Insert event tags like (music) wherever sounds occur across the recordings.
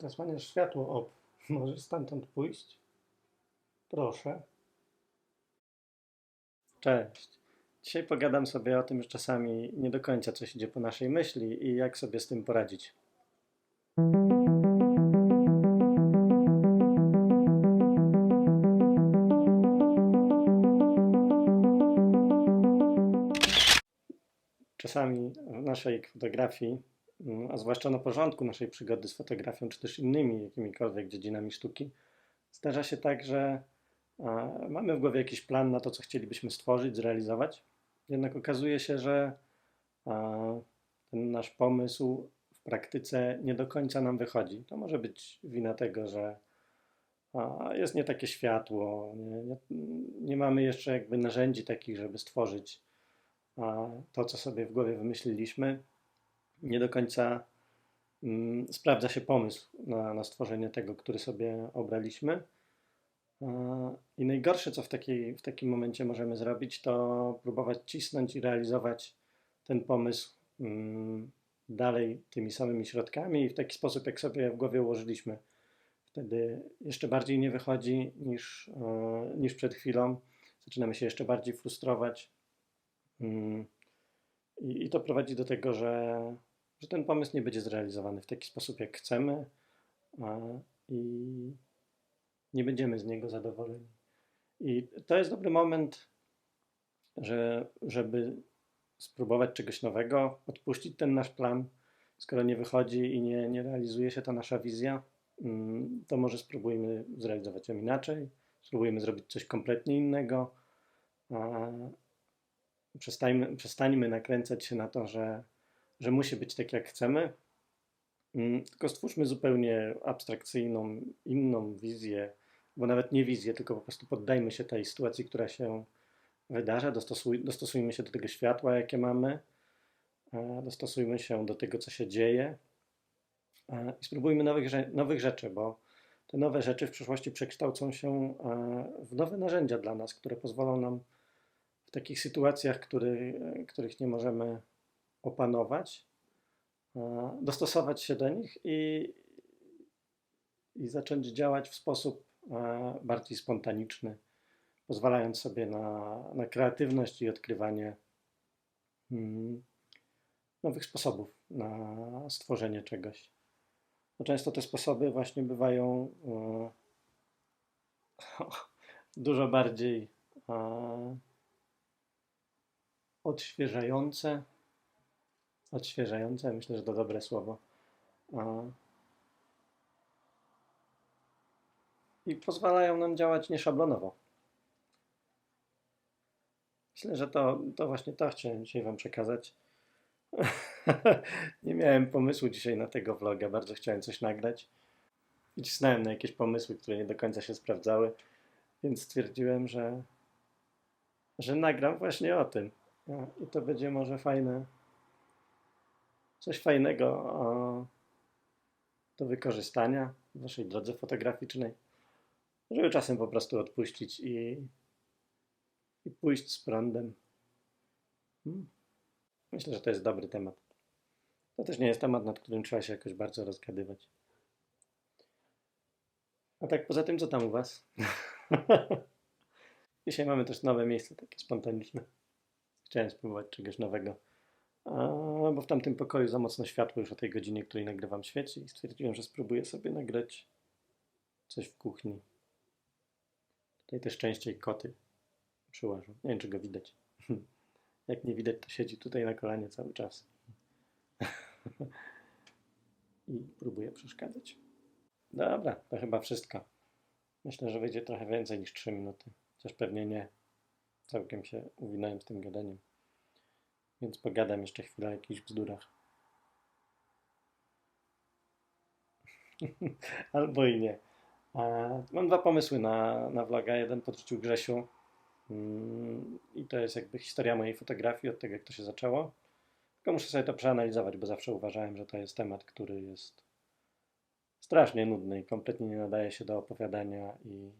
Zasłaniasz światło, op. (laughs) Możesz stamtąd pójść? Proszę. Cześć. Dzisiaj pogadam sobie o tym, że czasami nie do końca coś idzie po naszej myśli i jak sobie z tym poradzić. Czasami w naszej fotografii, a zwłaszcza na porządku naszej przygody z fotografią, czy też innymi jakimikolwiek dziedzinami sztuki, zdarza się tak, że mamy w głowie jakiś plan na to, co chcielibyśmy stworzyć, zrealizować, jednak okazuje się, że ten nasz pomysł w praktyce nie do końca nam wychodzi. To może być wina tego, że jest nie takie światło, nie, nie, nie mamy jeszcze jakby narzędzi takich, żeby stworzyć to, co sobie w głowie wymyśliliśmy, nie do końca mm, sprawdza się pomysł na, na stworzenie tego, który sobie obraliśmy. A, I najgorsze, co w, takiej, w takim momencie możemy zrobić, to próbować cisnąć i realizować ten pomysł mm, dalej tymi samymi środkami i w taki sposób, jak sobie w głowie ułożyliśmy. Wtedy jeszcze bardziej nie wychodzi niż, e, niż przed chwilą. Zaczynamy się jeszcze bardziej frustrować. I, I to prowadzi do tego, że, że ten pomysł nie będzie zrealizowany w taki sposób, jak chcemy, i nie będziemy z niego zadowoleni. I to jest dobry moment, że, żeby spróbować czegoś nowego, odpuścić ten nasz plan. Skoro nie wychodzi i nie, nie realizuje się ta nasza wizja, mm, to może spróbujmy zrealizować ją inaczej, spróbujmy zrobić coś kompletnie innego. Przestańmy, przestańmy nakręcać się na to, że, że musi być tak, jak chcemy, mm, tylko stwórzmy zupełnie abstrakcyjną, inną wizję, bo nawet nie wizję, tylko po prostu poddajmy się tej sytuacji, która się wydarza, dostosuj, dostosujmy się do tego światła, jakie mamy, e, dostosujmy się do tego, co się dzieje. E, i spróbujmy nowych, nowych rzeczy, bo te nowe rzeczy w przyszłości przekształcą się e, w nowe narzędzia dla nas, które pozwolą nam w takich sytuacjach, który, których nie możemy opanować, dostosować się do nich i, i zacząć działać w sposób bardziej spontaniczny, pozwalając sobie na, na kreatywność i odkrywanie hmm, nowych sposobów na stworzenie czegoś. Bo często te sposoby właśnie bywają (laughs) dużo bardziej odświeżające. Odświeżające, myślę, że to dobre słowo. I pozwalają nam działać nieszablonowo. Myślę, że to, to właśnie to chciałem dzisiaj Wam przekazać. (laughs) Nie miałem pomysłu dzisiaj na tego vloga, bardzo chciałem coś nagrać. I cisnąłem na jakieś pomysły, które nie do końca się sprawdzały, więc stwierdziłem, że, że nagram właśnie o tym. I to będzie może fajne, coś fajnego do wykorzystania w waszej drodze fotograficznej, żeby czasem po prostu odpuścić i, i pójść z prądem. Hmm. Myślę, że to jest dobry temat. To też nie jest temat, nad którym trzeba się jakoś bardzo rozgadywać. A tak poza tym, co tam u Was? (laughs) Dzisiaj mamy też nowe miejsce, takie spontaniczne. Chciałem spróbować czegoś nowego. Bo w tamtym pokoju za mocno światło już o tej godzinie, której nagrywam świeci i stwierdziłem, że spróbuję sobie nagrać coś w kuchni. Tutaj też częściej koty przyłażą. Nie wiem, czy go widać. (laughs) Jak nie widać, to siedzi tutaj na kolanie cały czas. (laughs) I próbuję przeszkadzać. Dobra, to chyba wszystko. Myślę, że wyjdzie trochę więcej niż 3 minuty. Chociaż pewnie nie. Całkiem się uwinąłem z tym gadaniem. Więc pogadam jeszcze chwilę o jakichś bzdurach. (laughs) Albo i nie. Mam dwa pomysły na, na vloga. Jeden podrzucił Grzesiu. Mm, I to jest jakby historia mojej fotografii, od tego jak to się zaczęło. Tylko muszę sobie to przeanalizować, bo zawsze uważałem, że to jest temat, który jest strasznie nudny i kompletnie nie nadaje się do opowiadania i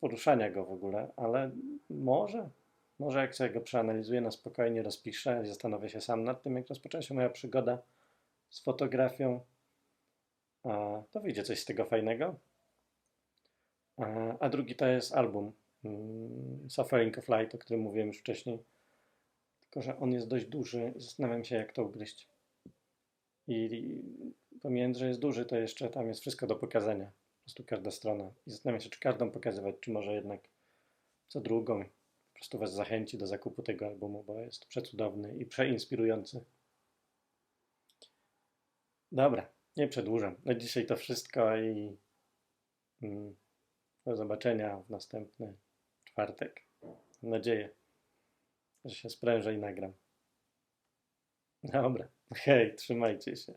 poruszania go w ogóle, ale może, Może jak sobie go przeanalizuję na spokojnie, rozpiszę zastanowię się sam nad tym, jak rozpoczęła się moja przygoda z fotografią, to wyjdzie coś z tego fajnego. A, drugi to jest album mm, Suffering of Light, o którym mówiłem już wcześniej. Tylko, że on jest dość duży zastanawiam się, jak to ugryźć. I pomijając, że jest duży, to jeszcze tam jest wszystko do pokazania. Po prostu każda strona. I zastanawiam się, czy każdą pokazywać, czy może jednak co drugą. Po prostu Was zachęci do zakupu tego albumu, bo jest przecudowny i przeinspirujący. Dobra, nie przedłużam. Na dzisiaj to wszystko i mm, do zobaczenia w następny czwartek. Mam nadzieję, że się sprężę i nagram. Dobra, (laughs) hej, trzymajcie się.